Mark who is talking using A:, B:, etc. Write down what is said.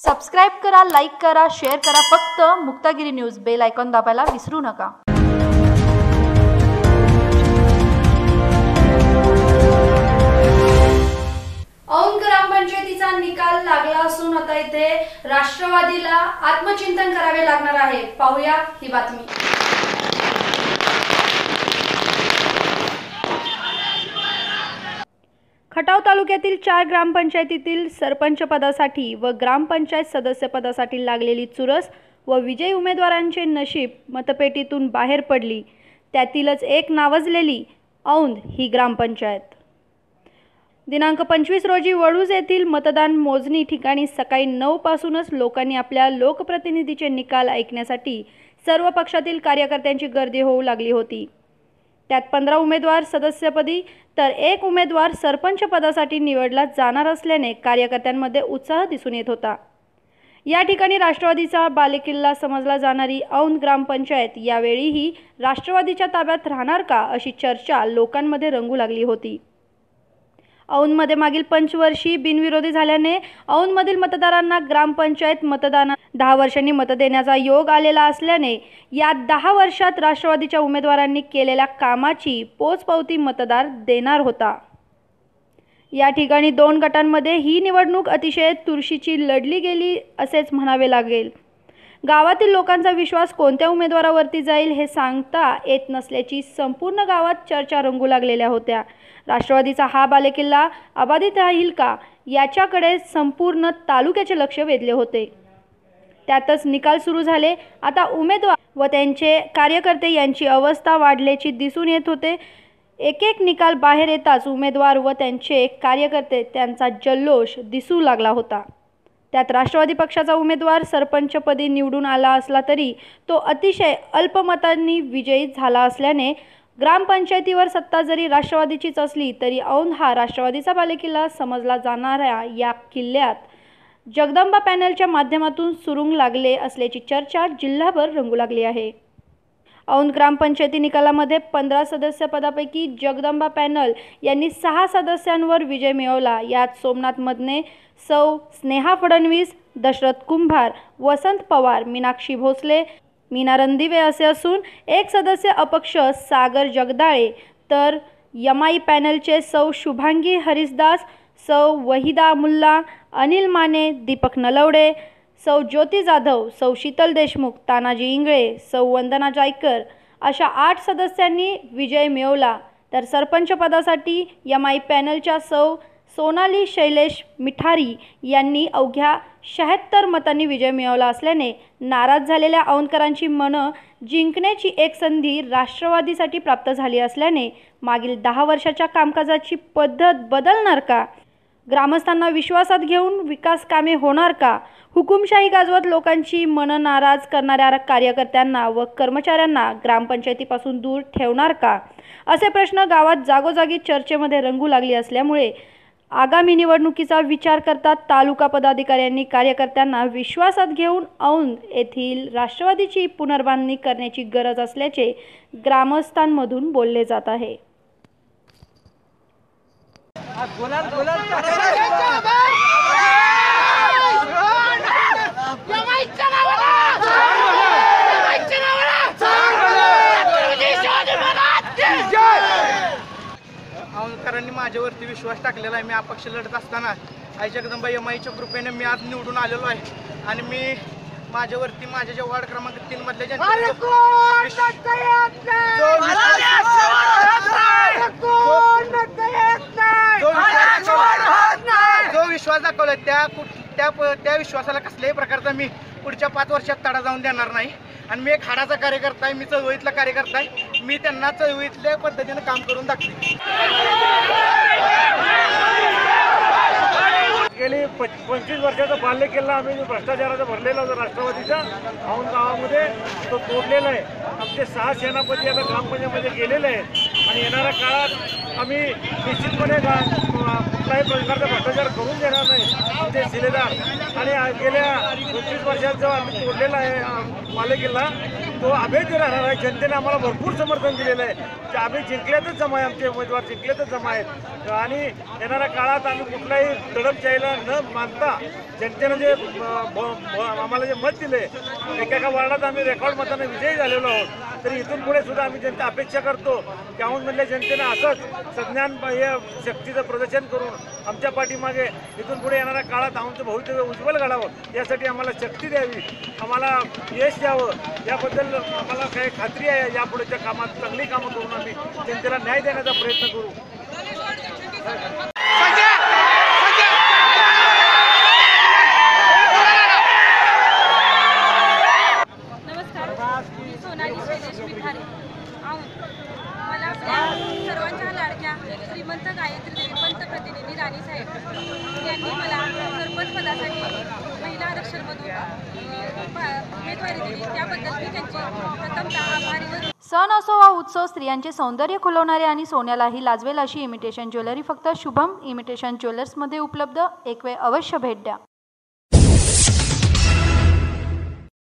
A: Subscribe करा like करा share करा. फक्त मुक्तागिरी न्यूज बेल आयकॉन दाबायला विसरू नका. ग्रामपंचायतीचा निकाल लागला असून आता इथे राष्ट्रवादीला आत्मचिंतन करावे लागणार आहे. पाहूया ही बातमी. खटाव तालुक्यातील चार ग्रामपंचायतीतील सरपंच पदासाठी व ग्रामपंचायत सदस्य पदासाठी लागलेली चुरस व विजयी उमेदवारांचे नशीब मतपेटीतून बाहेर पडली. त्यातीलच एक नावजलेली औंध ही ग्रामपंचायत. दिनांक पंचवीस रोजी वडूज येथील मतदान मोजणी ठिकाणी सकाळी नऊपासूनच लोकांनी आपल्या लोकप्रतिनिधीचे निकाल ऐकण्यासाठी सर्व पक्षातील कार्यकर्त्यांची गर्दी होऊ लागली होती. त्यात पंधरा उमेदवार सदस्यपदी तर एक उमेदवार सरपंच पदासाठी निवडला जाणार असल्याने कार्यकर्त्यांमध्ये उत्साह दिसून येत होता. या ठिकाणी राष्ट्रवादीचा बालेकिल्ला समजला जाणारी औंध ग्रामपंचायत यावेळीही राष्ट्रवादीच्या ताब्यात राहणार का अशी चर्चा लोकांमध्ये रंगू लागली होती. औंधमध्ये मागील पंचवर्षी बिनविरोधी झाल्याने औंधमधील मतदारांना ग्रामपंचायत मतदाना दहा वर्षांनी मत देण्याचा योग आलेला असल्याने या दहा वर्षात राष्ट्रवादीच्या उमेदवारांनी केलेल्या कामाची पोचपावती मतदार देणार होता. या ठिकाणी दोन गटांमध्ये ही निवडणूक अतिशय तुरशीची लढली गेली असेच म्हणावे लागेल. गावातील लोकांचा विश्वास कोणत्या उमेदवारावरती जाईल हे सांगता येत नसल्याची संपूर्ण गावात चर्चा रंगू लागलेल्या होत्या. राष्ट्रवादीचा हा बालेकिल्ला अबाधित राहील का याच्याकडे संपूर्ण तालुक्याचे लक्ष वेधले होते. त्यातच निकाल सुरू झाले. आता उमेदवार व त्यांचे कार्यकर्ते यांची अवस्था वाढल्याची दिसून येत होते. एक एक निकाल बाहेर येताच उमेदवार व त्यांचे कार्यकर्ते त्यांचा जल्लोष दिसू लागला होता. त्यात राष्ट्रवादी पक्षाचा उमेदवार सरपंचपदी निवडून आला असला तरी तो अतिशय अल्पमतांनी विजयी झाला असल्याने ग्रामपंचायतीवर सत्ता जरी राष्ट्रवादीचीच असली तरी औंध हा राष्ट्रवादीचा बालेकिल्ला समजला जाणाऱ्या या किल्ल्यात जगदंबा पॅनलच्या माध्यमातून सुरुंग लागले असल्याची चर्चा जिल्हाभर रंगू लागली आहे. औंध ग्रामपंचायती निकालामध्ये पंधरा सदस्य पदापैकी जगदंबा पॅनल यांनी सहा सदस्यांवर विजय मिळवला. यात सोमनाथ मदने सौ स्नेहा फडणवीस दशरथ कुंभार वसंत पवार मीनाक्षी भोसले मीना रंदिवे असे असून एक सदस्य अपक्ष सागर जगदाळे तर यमाई पॅनलचे सौ शुभांगी हरिसदास सौ वहिदा मुल्ला अनिल माने दीपक नलवडे सौ ज्योती जाधव सौ शीतल देशमुख तानाजी इंगळे सौ वंदना जायकर अशा आठ सदस्यांनी विजय मिळवला. तर सरपंच पदासाठी आय पॅनलच्या सौ सोनाली शैलेश मिठारी यांनी अवघ्या शहात्तर मतांनी विजय मिळवला असल्याने नाराज झालेल्या औंधकरांची मनं जिंकण्याची एक संधी राष्ट्रवादीसाठी प्राप्त झाली असल्याने मागील दहा वर्षाच्या कामकाजाची पद्धत बदलणार का? ग्रामस्थांना विश्वासात घेऊन विकास कामे होणार का? हुकुमशाही गाजवत लोकांची मनं नाराज करणाऱ्या कार्यकर्त्यांना व कर्मचाऱ्यांना ग्रामपंचायतीपासून दूर ठेवणार का? असे प्रश्न गावात जागोजागी चर्चेमध्ये रंगू लागली असल्यामुळे आगामी निवडणुकीचा विचार करता तालुका पदाधिकाऱ्यांनी कार्यकर्त्यांना विश्वासात घेऊन औंध येथील राष्ट्रवादीची पुनर्बांधणी करण्याची गरज असल्याचे ग्रामस्थांमधून बोलले जात आहे.
B: औंधकरांनी माझ्यावरती विश्वास टाकलेला आहे. मी अपक्ष लढत असताना आई जगदंबा एमआयच्या कृपेने मी आज निवडून आलेलो आहे. आणि मी माझ्यावरती माझ्या ज्या वार्ड क्रमांक तीन मधल्या जनतेने जो विश्वास- जो विश्वास दाखवलं त्या कुठ- त्या प- त्या विश्वासाला कसल्याही प्रकारचा मी पुढच्या पाच वर्षात तडा जाऊन देणार नाही. आणि मी एक हाडाचा कार्यकर्ता आहे मी चळवळीतला कार्यकर्ता आहे. मी त्यांना चळवळीतल्या पद्धतीनं काम करून दाखवे
C: गेली पं- पंचवीस वर्षाचा बाल्य केला आम्ही भ्रष्टाचाराचा भरलेला होता राष्ट्रवादीचा औंध गावामध्ये तो तोडलेला आहे. आमचे सहा सेनापती आता ग्रामपंचायतमध्ये गेलेले आहेत. आणि येणाऱ्या काळात आम्ही निश्चितपणे कुठलाही प्रकारचा भ्रष्टाचार करून देणार नाही. आमचे शिलेदार आणि गेल्या पंचवीस वर्षात जो आम्ही तोडलेला आहे बाल्य किल्ला तो अभेद राहणार आहे. जनतेने आम्हाला भरपूर समर्थन दिलेलं आहे. की आम्ही जिंकल्यातच जमा आहे आमचे उमेदवार जिंकल्यातच जमा आहेत. आणि येणाऱ्या काळात आम्ही कुठलाही दडपशाहीला न मानता जनतेनं जे आम्हाला जे मत दिले एका एका वार्डात आम्ही रेकॉर्ड मताने विजयी झालेलो आहोत. तरी इथून पुढे सुद्धा आम्ही जनता अपेक्षा करतो की औंधमधल्या जनतेनं असंच संज्ञान हे शक्तीचं प्रदर्शन करून आमच्या पाठीमागे इथून पुढे येणाऱ्या काळात आमचं भवितव्य उज्ज्वल घडावं यासाठी आम्हाला शक्ती द्यावी आम्हाला यश द्यावं याबद्दल आम्हाला काही खात्री आहे. यापुढेच्या कामात चांगली कामं करून आम्ही जनतेला न्याय देण्याचा प्रयत्न करू
D: नमस्कार मी सोनाली शैलेश मिठारे आहोत मला आपल्या सर्वांच्या लाडक्या श्रीमंत पंतप्रतिनिधी राणीसाहेब यांनी मला सरपंच पदासाठी महिला आरक्षणमधून उमेदवारी दिली. त्याबद्दल मी त्यांचे प्रथमतः आभारी
A: सण असो वा उत्सव स्त्रियांचे सौंदर्य खुलवणारे आणि सोन्यालाही लाजवेल अशी इमिटेशन ज्वेलरी फक्त शुभम इमिटेशन ज्वेलर्समध्ये उपलब्ध. एक वेळ अवश्य भेट द्या.